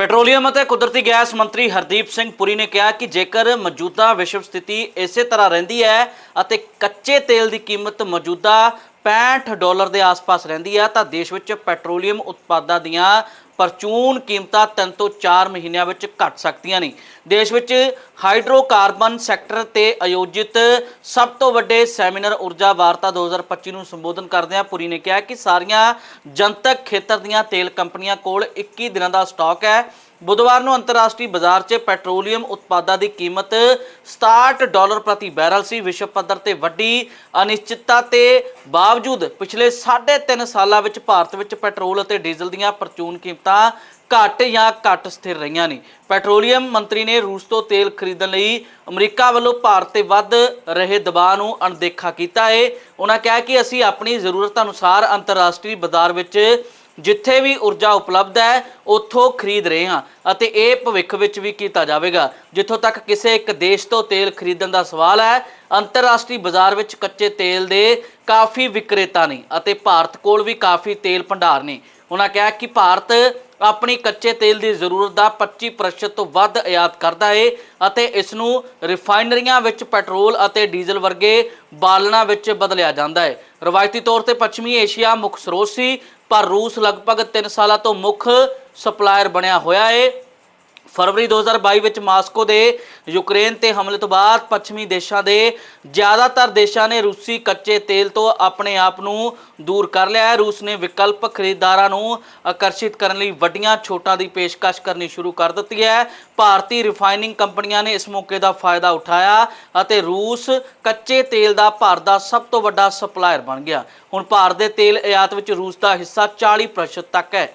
Petroleum ਅਤੇ ਕੁਦਰਤੀ gas ਮੰਤਰੀ ਹਰਦੀਪ ਸਿੰਘ ਪੁਰੀ ਨੇ ਕਿਹਾ ਕਿ ਜੇਕਰ ਮੌਜੂਦਾ ਵਿਸ਼ਵ ਸਥਿਤੀ ਇਸੇ ਤਰ੍ਹਾਂ ਰਹਿੰਦੀ ਹੈ ਅਤੇ ਕੱਚੇ ਤੇਲ ਦੀ ਕੀਮਤ ਮੌਜੂਦਾ 65 ਡਾਲਰ ਦੇ ਆਸ-ਪਾਸ ਰਹਿੰਦੀ ਹੈ ਤਾਂ ਦੇਸ਼ ਵਿੱਚ ਪੈਟਰੋਲੀਅਮ ਉਤਪਾਦਾਂ ਦੀਆਂ ਪਰਚੂਨ ਕੀਮਤਾਂ 3 ਤੋਂ 4 ਮਹੀਨਿਆਂ ਵਿੱਚ ਘਟ ਸਕਦੀਆਂ ਨੇ। ਦੇਸ਼ ਵਿੱਚ ਹਾਈਡਰੋਕਾਰਬਨ ਸੈਕਟਰ ਤੇ ਆਯੋਜਿਤ ਸਭ ਤੋਂ ਵੱਡੇ ਸੈਮੀਨਾਰ ਊਰਜਾ ਵਾਰਤਾ 2025 ਨੂੰ ਸੰਬੋਧਨ ਕਰਦਿਆਂ ਪੁਰੀ ਨੇ ਕਿਹਾ ਕਿ ਸਾਰੀਆਂ ਜਨਤਕ ਖੇਤਰ ਦੀਆਂ ਤੇਲ ਕੰਪਨੀਆਂ ਕੋਲ 21 ਦਿਨਾਂ ਦਾ ਸਟਾਕ ਹੈ। ਬੁੱਧਵਾਰ ਨੂੰ ਅੰਤਰਰਾਸ਼ਟਰੀ ਬਾਜ਼ਾਰ 'ਚ ਪੈਟਰੋਲੀਅਮ ਉਤਪਾਦਾਂ ਦੀ ਕੀਮਤ 67 ਡਾਲਰ ਪ੍ਰਤੀ ਬੈਰਲ ਸੀ। ਵਿਸ਼ਵ ਪੱਧਰ ਤੇ ਵੱਡੀ ਅਨਿਸ਼ਚਿਤਤਾ ਤੇ ਬਾਵਜੂਦ ਪਿਛਲੇ 3.5 ਸਾਲਾਂ ਵਿੱਚ ਭਾਰਤ ਵਿੱਚ ਪੈਟਰੋਲ ਅਤੇ ਡੀਜ਼ਲ ਦੀਆਂ ਪਰਚੂਨ ਕੀਮਤਾਂ ਘੱਟ ਜਾਂ ਘੱਟ ਸਥਿਰ ਰਹੀਆਂ ਨੇ। ਪੈਟਰੋਲੀਅਮ ਮੰਤਰੀ ਨੇ ਰੂਸ ਤੋਂ ਤੇਲ ਖਰੀਦਣ ਲਈ ਅਮਰੀਕਾ ਵੱਲੋਂ ਭਾਰਤ ਤੇ ਵੱਧ ਰਹੇ ਦਬਾਅ ਨੂੰ ਅਣਦੇਖਾ ਕੀਤਾ ਹੈ। ਉਹਨਾਂ ਕਿਹਾ ਕਿ ਅਸੀਂ ਆਪਣੀ ਜ਼ਰੂਰਤ ਅਨੁਸਾਰ ਅੰਤਰਰਾਸ਼ਟਰੀ ਬਾਜ਼ਾਰ ਵਿੱਚ ਜਿੱਥੇ ਵੀ ਊਰਜਾ ਉਪਲਬਧ ਹੈ, ਉੱਥੋਂ ਖਰੀਦ ਰਹੇ ਹਾਂ। ਅਤੇ ਇਹ ਭਵਿੱਖ ਵਿੱਚ ਵੀ ਕੀਤਾ ਜਾਵੇਗਾ। ਜਿੱਥੋਂ ਤੱਕ ਕਿਸੇ ਇੱਕ ਦੇਸ਼ ਤੋਂ ਤੇਲ ਖਰੀਦਣ ਦਾ ਸਵਾਲ ਹੈ, ਅੰਤਰਰਾਸ਼ਟਰੀ ਬਾਜ਼ਾਰ ਵਿੱਚ ਕੱਚੇ ਤੇਲ ਦੇ ਕਾਫੀ ਵਿਕਰੇਤਾ ਨੇ ਅਤੇ ਭਾਰਤ ਕੋਲ ਵੀ ਕਾਫੀ ਤੇਲ ਭੰਡਾਰ ਨੇ। ਉਹਨਾਂ ਕਿਹਾ ਕਿ ਭਾਰਤ ਆਪਣੀ ਕੱਚੇ ਤੇਲ ਦੀ ਜ਼ਰੂਰਤ ਦਾ 25% ਤੋਂ ਵੱਧ ਆਯਾਤ ਕਰਦਾ ਹੈ ਅਤੇ ਇਸ ਨੂੰ ਰਿਫਾਈਨਰੀਆਂ ਵਿੱਚ ਪੈਟਰੋਲ ਅਤੇ ਡੀਜ਼ਲ ਵਰਗੇ ਬਾਲਣਾਂ ਵਿੱਚ ਬਦਲਿਆ ਜਾਂਦਾ ਹੈ ਰਵਾਇਤੀ ਤੌਰ ਤੇ ਪੱਛਮੀ ਏਸ਼ੀਆ ਮੁੱਖ ਸਰੋਤ ਸੀ, ਪਰ ਰੂਸ ਲਗਭਗ 3 ਸਾਲਾਂ ਤੋਂ ਮੁੱਖ ਸਪਲਾਇਰ ਬਣਿਆ ਹੋਇਆ ਹੈ ਫਰਵਰੀ 2022 ਵਿੱਚ ਮਾਸਕੋ ਦੇ ਯੂਕਰੇਨ ਤੇ ਹਮਲੇ ਤੋਂ ਬਾਅਦ ਪੱਛਮੀ ਦੇਸ਼ਾਂ ਦੇ ਜ਼ਿਆਦਾਤਰ ਦੇਸ਼ਾਂ ਨੇ ਰੂਸੀ ਕੱਚੇ ਤੇਲ ਤੋਂ ਆਪਣੇ ਆਪ ਨੂੰ ਦੂਰ ਕਰ ਲਿਆ ਹੈ। ਰੂਸ ਨੇ ਵਿਕਲਪ ਖਰੀਦਦਾਰਾਂ ਨੂੰ ਆਕਰਸ਼ਿਤ ਕਰਨ ਲਈ ਵੱਡੀਆਂ ਛੋਟਾਂ ਦੀ ਪੇਸ਼ਕਸ਼ ਕਰਨੀ ਸ਼ੁਰੂ ਕਰ ਦਿੱਤੀ ਹੈ। ਭਾਰਤੀ ਰਿਫਾਈਨਿੰਗ ਕੰਪਨੀਆਂ ਨੇ ਇਸ ਮੌਕੇ ਦਾ ਫਾਇਦਾ ਉਠਾਇਆ ਅਤੇ ਰੂਸ ਕੱਚੇ ਤੇਲ ਦਾ ਭਾਰਤ ਦਾ ਸਭ ਤੋਂ ਵੱਡਾ ਸਪਲਾਇਰ ਬਣ ਗਿਆ। ਹੁਣ ਭਾਰਤ ਦੇ ਤੇਲ ਆਯਾਤ ਵਿੱਚ ਰੂਸ ਦਾ ਹਿੱਸਾ 40% ਤੱਕ ਹੈ।